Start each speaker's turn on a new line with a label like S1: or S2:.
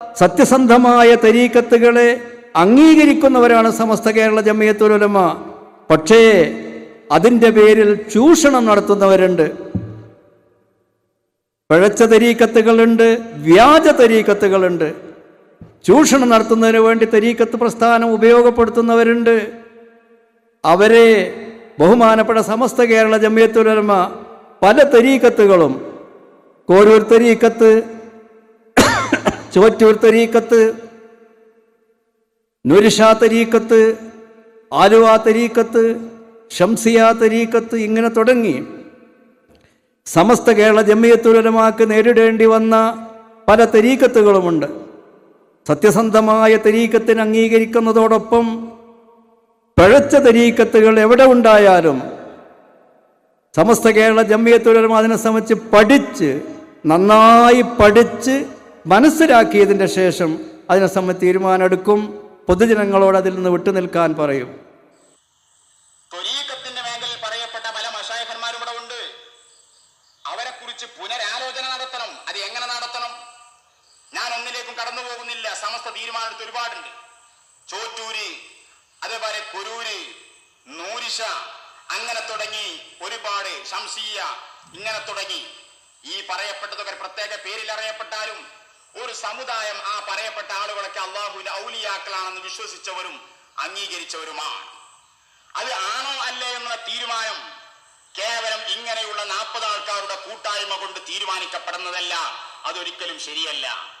S1: സത്യസന്ധമായ തരീക്കത്തുകളെ അംഗീകരിക്കുന്നവരാണ് സമസ്ത കേരള ജമിയത്തുലമ പക്ഷേ അതിന്റെ പേരിൽ ചൂഷണം നടത്തുന്നവരുണ്ട്. പഴച്ച തരീക്കത്തുകളുണ്ട് വ്യാജ തരീക്കത്തുകളുണ്ട്. ചൂഷണം നടത്തുന്നതിന് വേണ്ടി തരീക്കത്ത് പ്രസ്ഥാനം ഉപയോഗപ്പെടുത്തുന്നവരുണ്ട്. അവരെ ബഹുമാനപ്പെട്ട സമസ്ത കേരള ജമിയത്തുലമ പല തരീക്കത്തുകളും കോരൂർ തരീക്കത്ത് ചുവറ്റൂർ തരീക്കത്ത് നുരിഷാ തരീക്കത്ത് ആലുവ തരീക്കത്ത് ഷംസിയ തരീക്കത്ത് ഇങ്ങനെ തുടങ്ങി. സമസ്ത കേരള ജമ്മിയത്തുലമാക്ക് നേരിടേണ്ടി വന്ന പല തരീക്കത്തുകളുമുണ്ട്. സത്യസന്ധമായ തരീക്കത്തിന് അംഗീകരിക്കുന്നതോടൊപ്പം പിഴച്ച തരീക്കത്തുകൾ എവിടെ ഉണ്ടായാലും സമസ്ത കേരള ജമ്മിയത്തുലമ അതിനെ സംബന്ധിച്ച് പഠിച്ച് നന്നായി പഠിച്ച് മനസ്സിലാക്കിയതിന്റെ ശേഷം അതിനെ സംബന്ധിച്ച് തീരുമാനമെടുക്കും. പൊതുജനങ്ങളോട് അതിൽ നിന്ന് വിട്ടുനിൽക്കാൻ പറയും.
S2: അവരെ കുറിച്ച് പുനരാലോചന നടത്തണം. അത് എങ്ങനെ നടത്തണം? ഞാൻ ഒന്നിലേക്കും അതേപോലെ നൂരിഷ അങ്ങനെ തുടങ്ങി ഒരുപാട് ശംസീയ ഇങ്ങനെ തുടങ്ങി. ഈ പറയപ്പെട്ടതൊക്കെ പ്രത്യേക പേരിൽ അറിയപ്പെട്ടാലും ഒരു സമുദായം ആ പറയപ്പെട്ട ആളുകളൊക്കെ അള്ളാഹുവിന്റെ ഔലിയാക്കളാണെന്ന് വിശ്വസിച്ചവരും അംഗീകരിച്ചവരുമാണ്. അത് ആണോ അല്ലേ എന്നുള്ള തീരുമാനം കേവലം ഇങ്ങനെയുള്ള നാൽപ്പത് ആൾക്കാരുടെ കൂട്ടായ്മ കൊണ്ട് തീരുമാനിക്കപ്പെടുന്നതല്ല. അതൊരിക്കലും ശരിയല്ല.